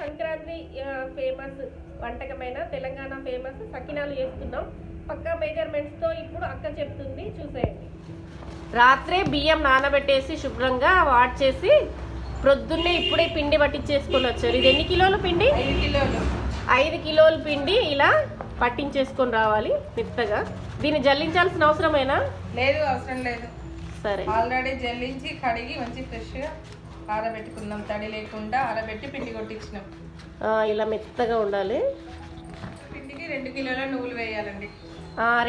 Sankranti famous వంటకమైన Telangana famous సకినాలు చేస్తున్నాం. పక్కా మెజర్మెంట్స్తో ఇప్పుడు అక్క చెప్తుంది చూసేయండి. రాత్రే బియ్యం నానబెట్టేసి శుభ్రంగా వాట్ చేసి ప్రొద్దున్నే ఇప్పుడే పిండి పట్టించేసుకొని వచ్చారు. ఇది ఎన్ని కిలోల పిండి? ఐదు కిలోలు. ఐదు కిలోల పిండి ఇలా పట్టించేసుకొని రావాలి మెత్తగా. దీన్ని జల్లించాల్సిన అవసరమేనా? లేదు అవసరం లేదు. సరే. ఆల్రెడీ జల్లించి కడిగి మంచి ఫ్రెష్గా ఆరబెట్టుకున్నాం తడి లేకుండా ఆరబెట్టి పిండి కొట్టించినాం. ఇలా మెత్తగా ఉండాలి. పిండికి రెండు కిలోల నువ్వులు వేయాలండి.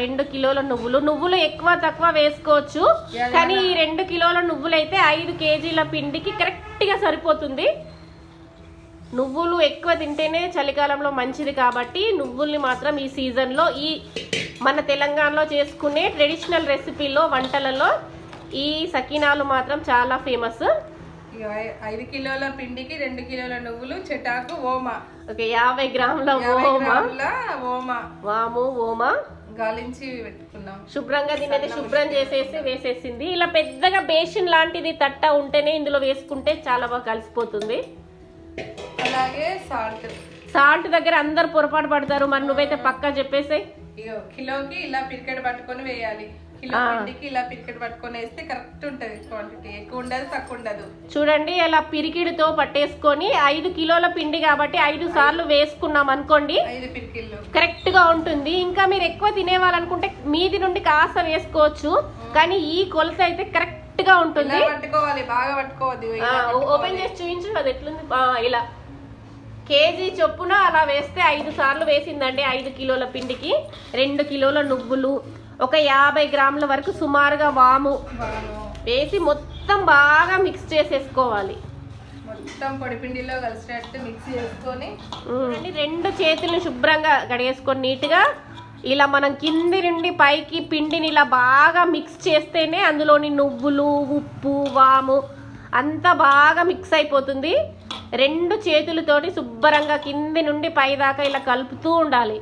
రెండు కిలోల నువ్వులు. నువ్వులు ఎక్కువ తక్కువ వేసుకోవచ్చు. కానీ ఈ రెండు కిలోల నువ్వులు అయితే ఐదు కేజీల పిండికి కరెక్ట్గా సరిపోతుంది. నువ్వులు ఎక్కువ తింటేనే చలికాలంలో మంచిది కాబట్టి నువ్వుల్ని మాత్రం ఈ సీజన్లో ఈ మన తెలంగాణలో చేసుకునే ట్రెడిషనల్ రెసిపీలో వంటలలో ఈ సకినాలు మాత్రం చాలా ఫేమస్. ఐదు కిలోల పిండికి రెండు కిలోల నువ్వులు చెటాకు ఓమ. ఓకే యాభై గ్రాముల ఓమ. ఓమ. వాము ఓమ. గాలించి పెట్టుకున్నాం. శుభ్రంగా అయితే శుభ్రం చేసేసి వేసేసింది. ఇలా పెద్దగా బేసిన్ లాంటిది తట్ట ఉంటేనే ఇందులో వేసుకుంటే చాలా బాగా కలిసిపోతుంది. అలాగే సాల్ట్. సాల్ట్ దగ్గర అందరు పొరపాటు పడతారు. మరి నువ్వైతే పక్కా చెప్పేసి కిలోకి ఇలా పిరికెట్ పట్టుకొని వేయాలి. కిలో పిండికి ఇలా పిరికెట్ పట్టుకొని వేస్తే కరెక్ట్ ఉంటది క్వాంటిటీ ఎక్కువ ఉండదు తక్కువ ఉండదు. చూడండి ఇలా పిరికిడితో పట్టేసుకొని ఐదు కిలోల పిండి కాబట్టి ఐదు సార్లు వేసుకున్నాం అనుకోండి ఐదు పిరికిళ్ళు. కరెక్ట్గా ఉంటుంది. ఇంకా మీరు ఎక్కువ తినేవాలనుకుంటే మీది నుండి కాస్త వేసుకోవచ్చు కానీ ఈ కొలత అయితే కరెక్ట్గా ఉంటుంది పట్టుకోవాలి బాగా పట్టుకోవద్దు ఓపెన్ చేసి చూపించు అది ఎట్లుంది? ఆ, ఇలా. కేజీ చొప్పున అలా వేస్తే ఐదు సార్లు వేసిందండి ఐదు కిలోల పిండికి. రెండు కిలోల నువ్వులు ఒక యాభై గ్రాముల వరకు సుమారుగా వాము. వేసి మొత్తం బాగా మిక్స్ చేసేసుకోవాలి. మొత్తం పొడి పిండిలో కలిసినట్టు మిక్స్ చేసుకొని రెండు చేతులను శుభ్రంగా కడిగేసుకొని నీట్గా ఇలా మనం కింది నుండి పైకి పిండిని ఇలా బాగా మిక్స్ చేస్తేనే అందులోని నువ్వులు ఉప్పు వాము అంతా బాగా మిక్స్ అయిపోతుంది. రెండు చేతులతోటి శుభ్రంగా కింది నుండి పై దాకా ఇలా కలుపుతూ ఉండాలి.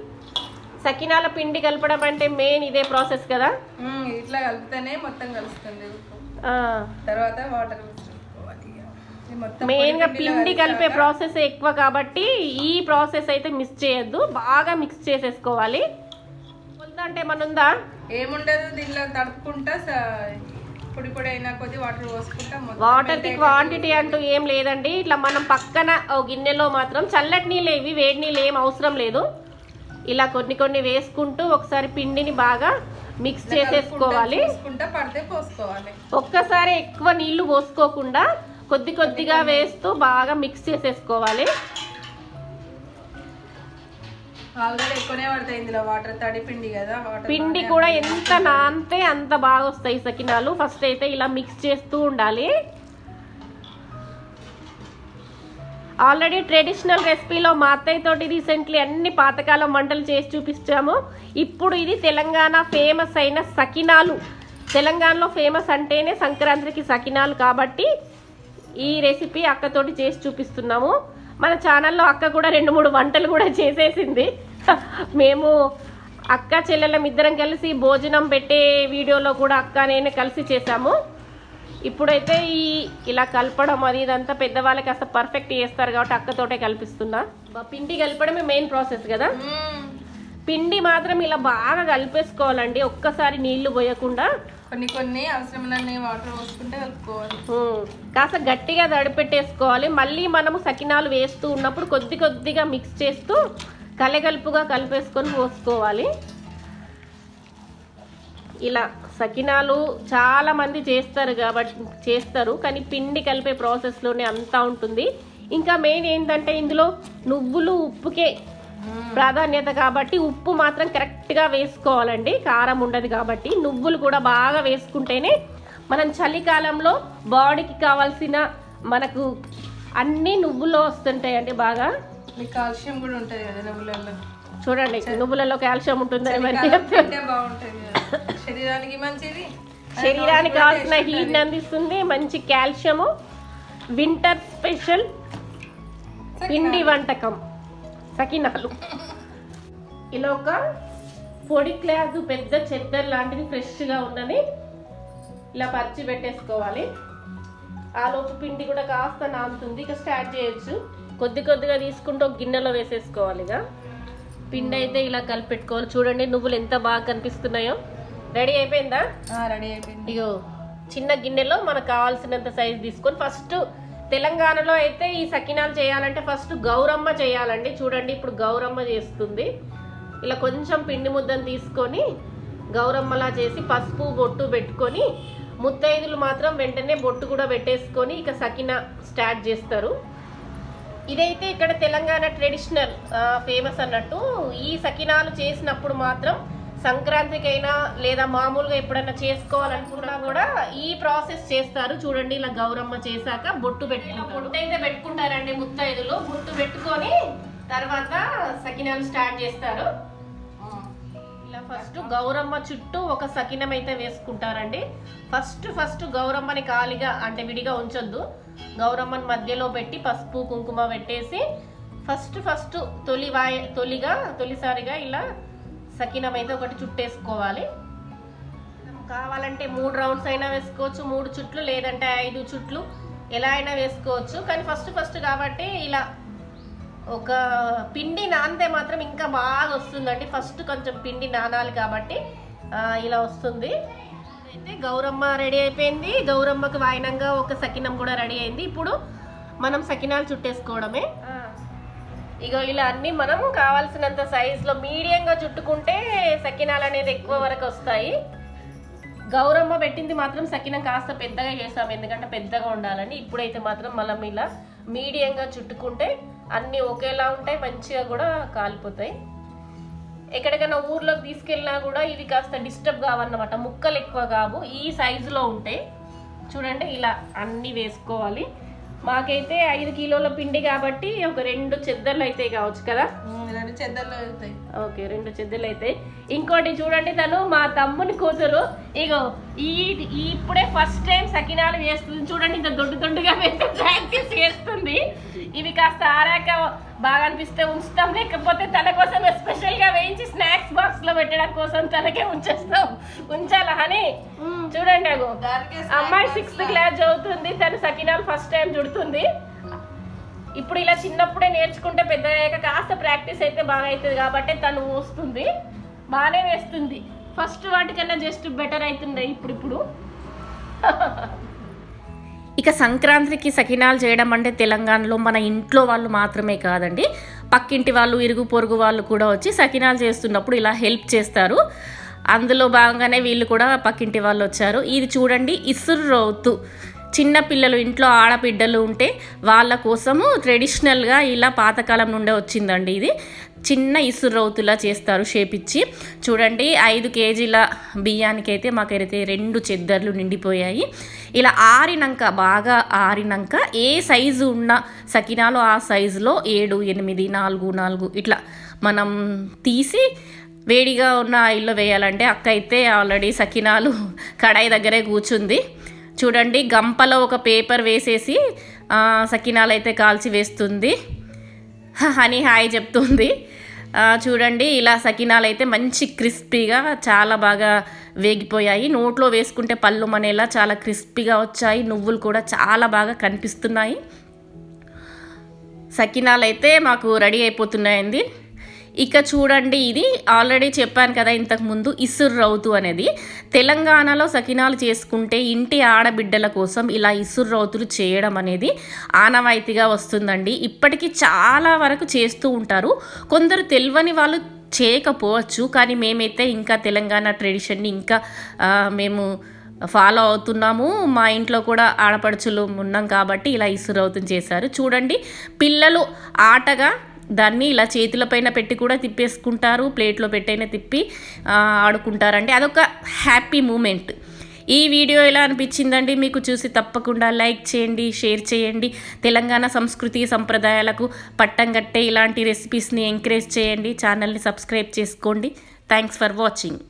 సకినాల పిండి కలపడం అంటే మెయిన్ ఇదే ప్రాసెస్ కదా? ఇట్లా కలిపితేనే మొత్తం కలుస్తుంది. తర్వాత వాటర్ పోసుకోవాలి ఇక. ఇది మొత్తం మెయిన్గా పొడి కలిపే ప్రాసెస్ ఎక్కువ కాబట్టి ఈ ప్రాసెస్ అయితే మిస్ చేయొద్దు. బాగా మిక్స్ చేసేసుకోవాలి. అంటే ఏముండదు దీనిలో తడుపుకుంటా పొడి పొడి అయినా కొద్ది వాటర్ పోసుకుంటా మొత్తం వాటర్కి క్వాంటిటీ అంటూ ఏం లేదండి. ఇట్లా మనం పక్కన ఓ గిన్నెలో మాత్రం చల్లటి నీళ్ళు ఇవి వేడి నీళ్ళు ఏం అవసరం లేదు. ఇలా కొన్ని కొన్ని వేసుకుంటూ ఒకసారి పిండిని బాగా మిక్స్ చేసేసుకోవాలి. ఒక్కసారి ఎక్కువ నీళ్ళు పోసుకోకుండా కొద్ది కొద్దిగా వేస్తూ బాగా మిక్స్ చేసేసుకోవాలి. ఆల్రెడీ ఎక్కువనే పడతాయి ఇందులో. వాటర్ తడి పిండి కదా వాటర్ పిండి కూడా ఎంత నానితే అంత బాగా వస్తాయి సకినాలు. ఫస్ట్ అయితే ఇలా మిక్స్ చేస్తూ ఉండాలి. ఆల్రెడీ ట్రెడిషనల్ రెసిపీలో మా అత్తయ్య తోటి రీసెంట్లీ అన్ని పాతకాలం వంటలు చేసి చూపించాము. ఇప్పుడు ఇది తెలంగాణ ఫేమస్ అయిన సకినాలు. తెలంగాణలో ఫేమస్ అంటేనే సంక్రాంతికి సకినాలు కాబట్టి ఈ రెసిపీ అక్కతోటి చేసి చూపిస్తున్నాము. మన ఛానల్లో అక్క కూడా రెండు మూడు వంటలు కూడా చేసేసింది. మేము అక్క చెల్లెలం ఇద్దరం కలిసి భోజనం పెట్టే వీడియోలో కూడా అక్క నేను కలిసి చేసాము ఇప్పుడైతే ఈ ఇలా కలపడం అది ఇదంతా పెద్దవాళ్ళకి కాస్త పర్ఫెక్ట్ చేస్తారు కాబట్టి అక్కతోటే కల్పిస్తున్నా. పిండి కలపడమే మెయిన్ ప్రాసెస్ కదా. పిండి మాత్రం ఇలా బాగా కలిపేసుకోవాలండి. ఒక్కసారి నీళ్ళు పోయకుండా కొన్ని కొన్ని అవసరమైన వాటర్ పోసుకుంటే కలుపుకోవాలి. కాస్త గట్టిగా దడిపెట్టేసుకోవాలి మళ్ళీ మనము సకినాలు వేస్తూ ఉన్నప్పుడు కొద్ది కొద్దిగా మిక్స్ చేస్తూ కలగలుపుగా కలిపేసుకొని పోసుకోవాలి. ఇలా సకినాలు చాలా మంది చేస్తారు కాబట్టి చేస్తారు. కానీ పిండి కలిపే ప్రాసెస్లోనే అంతా ఉంటుంది. ఇంకా మెయిన్ ఏంటంటే ఇందులో నువ్వులు ఉప్పుకే ప్రాధాన్యత కాబట్టి ఉప్పు మాత్రం కరెక్ట్గా వేసుకోవాలండి. కారం ఉండదు కాబట్టి నువ్వులు కూడా బాగా వేసుకుంటేనే మనం చలికాలంలో బాడీకి కావాల్సిన మనకు అన్ని నువ్వుల్లో వస్తుంటాయండి బాగా. కాల్షియం కూడా ఉంటుంది కదా నువ్వులలో. చూడండి నువ్వులలో కాల్షియం ఉంటుందని మరి. శరీరానికి మంచిది. శరీరానికి కావాల్సిన హీట్ అందిస్తుంది మంచి కాల్షియము. వింటర్ స్పెషల్ పిండి వంటకం. సకినాలు ఇలా ఒక పొడి క్లాసు పెద్ద చెద్దర్ లాంటిది ఫ్రెష్గా ఉన్నది ఇలా పరిచి పెట్టేసుకోవాలి. ఆ లోపు పిండి కూడా కాస్త నానుతుంది ఇక స్టార్ట్ చేయొచ్చు. కొద్ది కొద్దిగా తీసుకుంటూ ఒక గిన్నెలో వేసేసుకోవాలి ఇక. పిండి అయితే ఇలా కలిపెట్టుకోవాలి. చూడండి నువ్వులు ఎంత బాగా కనిపిస్తున్నాయో. రెడీ అయిపోయిందా? రెడీ అయిపోయింది. ఇగో చిన్న గిన్నెలో మనకు కావాల్సినంత సైజ్ తీసుకొని ఫస్ట్ తెలంగాణలో అయితే ఈ సకినాలు చేయాలంటే ఫస్ట్ గౌరమ్మ చేయాలండి. చూడండి ఇప్పుడు గౌరమ్మ చేస్తుంది. ఇలా కొంచెం పిండి ముద్దను తీసుకొని గౌరమ్మలా చేసి పసుపు బొట్టు పెట్టుకొని ముత్తైదులు మాత్రం వెంటనే బొట్టు కూడా పెట్టేసుకొని ఇక సకిన స్టార్ట్ చేస్తారు. ఇదైతే ఇక్కడ తెలంగాణ ట్రెడిషనల్ ఫేమస్ అన్నట్టు ఈ సకినాలు చేసినప్పుడు మాత్రం సంక్రాంతికైనా లేదా మామూలుగా ఎప్పుడైనా చేసుకోవాలనుకున్నా కూడా ఈ ప్రాసెస్ చేస్తారు. చూడండి ఇలా గౌరమ్మ చేశాక బొట్టు పెట్టుకుంటారు. బొట్టు అయితే పెట్టుకుంటారండి ముత్తైదులు. బొట్టు పెట్టుకొని తర్వాత సకినాలు స్టార్ట్ చేస్తారు. ఇలా ఫస్ట్ గౌరమ్మ చుట్టూ ఒక సకినం అయితే వేసుకుంటారండి. ఫస్ట్ ఫస్ట్ గౌరమ్మని ఖాళీగా అంటే విడిగా ఉంచొద్దు. గౌరమ్మని మధ్యలో పెట్టి పసుపు కుంకుమ పెట్టేసి ఫస్ట్ ఫస్ట్ తొలి వాయ తొలిగా తొలిసారిగా ఇలా సకినం అయితే ఒకటి చుట్టేసుకోవాలి. కావాలంటే మూడు రౌండ్స్ అయినా వేసుకోవచ్చు మూడు చుట్లు లేదంటే ఐదు చుట్లు ఎలా అయినా వేసుకోవచ్చు. కానీ ఫస్ట్ ఫస్ట్ కాబట్టి ఇలా ఒక పిండి నానితే మాత్రం ఇంకా బాగా వస్తుందండి. ఫస్ట్ కొంచెం పిండి నానాలి కాబట్టి ఇలా వస్తుంది. అయితే గౌరమ్మ రెడీ అయిపోయింది. గౌరమ్మకు వాయినంగా ఒక సకినం కూడా రెడీ అయింది. ఇప్పుడు మనం సకినాలు చుట్టేసుకోవడమే. ఇగో ఇలా అన్ని మనం కావాల్సినంత సైజులో మీడియంగా చుట్టుకుంటే సకినాలు అనేది ఎక్కువ వరకు వస్తాయి. గౌరమ్మ పెట్టింది మాత్రం సకినం కాస్త పెద్దగా చేసాం ఎందుకంటే పెద్దగా ఉండాలని ఇప్పుడైతే మాత్రం మనం ఇలా మీడియంగా చుట్టుకుంటే అన్నీ ఒకేలా ఉంటాయి మంచిగా కూడా కాలిపోతాయి. ఎక్కడికైనా ఊర్లోకి తీసుకెళ్ళినా కూడా ఇవి కాస్త డిస్టర్బ్ కావన్నమాట. ముక్కలు ఎక్కువ కావు. ఈ సైజులో ఉంటాయి చూడండి ఇలా అన్నీ వేసుకోవాలి. మాకైతే ఐదు కిలోల పిండి కాబట్టి ఒక రెండు చెద్దర్లు అయితే కావచ్చు కదా? రెండు చెద్దర్లు అవుతాయి. ఓకే రెండు చెద్దెలు అయితే ఇంకోటి చూడండి తను మా తమ్ముని కూతురు. ఇగో ఈ ఇప్పుడే ఫస్ట్ టైం సకినాలు వేస్తుంది. చూడండి ఇంత దొడ్డు దొడ్డుగా ప్రాక్టీస్ చేస్తుంది ఇవి కాస్త ఆరాక బాగా అనిపిస్తే ఉంచుతాం. లేకపోతే తన కోసం స్పెషల్గా వేయించి స్నాక్స్ బాక్స్లో పెట్టడం కోసం తనకే ఉంచేస్తాం. ఉంచాలా అని చూడండి అగో. అమ్మాయి సిక్స్త్ క్లాస్ చదువుతుంది. తను సకినాలు ఫస్ట్ టైం చుడుతుంది. ఇప్పుడు ఇలా చిన్నప్పుడే నేర్చుకుంటే పెద్ద అయ్యాక కాస్త ప్రాక్టీస్ అయితే బాగా అవుతుంది కాబట్టి తను వస్తుంది బాగానే వేస్తుంది. ఫస్ట్ వాటికన్నా జస్ట్ బెటర్ అవుతుండే ఇప్పుడు ఇప్పుడు ఇక సంక్రాంతికి సకినాలు చేయడం అంటే తెలంగాణలో మన ఇంట్లో వాళ్ళు మాత్రమే కాదండి. పక్కింటి వాళ్ళు ఇరుగు పొరుగు వాళ్ళు కూడా వచ్చి సకినాలు చేస్తున్నప్పుడు ఇలా హెల్ప్ చేస్తారు. అందులో భాగంగానే వీళ్ళు కూడా పక్కింటి వాళ్ళు వచ్చారు. ఇది చూడండి ఇసురు రౌతు. చిన్న పిల్లలు ఇంట్లో ఆడబిడ్డలు ఉంటే వాళ్ళ కోసము ట్రెడిషనల్గా ఇలా పాతకాలం నుండే వచ్చిందండి ఇది. చిన్న ఇసురౌతులా చేస్తారు షేప్ ఇచ్చి చూడండి ఐదు కేజీల బియ్యానికి అయితే మాకైతే రెండు చెద్దర్లు నిండిపోయాయి. ఇలా ఆరినాక బాగా ఆరినాక ఏ సైజు ఉన్న సకినాలు ఆ సైజులో ఏడు ఎనిమిది నాలుగు నాలుగు ఇట్లా మనం తీసి వేడిగా ఉన్న ఆయిల్లో వేయాలంటే అక్క అయితే ఆల్రెడీ సకినాలు కడాయి దగ్గరే కూర్చుంది. చూడండి గంపలో ఒక పేపర్ వేసేసి సకినాలు అయితే కాల్చి వేస్తుంది. అని హాయ్ చెప్తుంది. చూడండి ఇలా సకినాలు అయితే మంచి క్రిస్పీగా చాలా బాగా వేగిపోయాయి. నోట్లో వేసుకుంటే పళ్ళు మనేలా చాలా క్రిస్పీగా వచ్చాయి. నువ్వులు కూడా చాలా బాగా కనిపిస్తున్నాయి. సకినాలు అయితే మాకు రెడీ అయిపోతున్నాయండి. ఇక చూడండి ఇది ఆల్రెడీ చెప్పాను కదా ఇంతకు ముందు ఇసురు రౌతు అనేది. తెలంగాణలో సకినాలు చేసుకుంటే ఇంటి ఆడబిడ్డల కోసం ఇలా ఇసురు రౌతులు చేయడం అనేది ఆనవాయితీగా వస్తుందండి. ఇప్పటికీ చాలా వరకు చేస్తూ ఉంటారు. కొందరు తెలియని వాళ్ళు చేయకపోవచ్చు కానీ మేమైతే ఇంకా తెలంగాణ ట్రెడిషన్ని ఇంకా మేము ఫాలో అవుతున్నాము. మా ఇంట్లో కూడా ఆడపడుచులు ఉన్నాం కాబట్టి ఇలా ఇసురవుతం చేశారు. చూడండి పిల్లలు ఆటగా దాన్ని ఇలా చేతులపైన పెట్టి కూడా తిప్పేసుకుంటారు ప్లేట్లో పెట్టైనా తిప్పి ఆడుకుంటారండి. అదొక హ్యాపీ మూమెంట్. ఈ వీడియో ఎలా అనిపించిందండి? మీకు చూసి తప్పకుండా లైక్ చేయండి షేర్ చేయండి. తెలంగాణ సంస్కృతి సంప్రదాయాలకు పట్టం కట్టే ఇలాంటి రెసిపీస్ని ఎంకరేజ్ చేయండి. ఛానల్ని సబ్స్క్రైబ్ చేసుకోండి. Thanks for watching.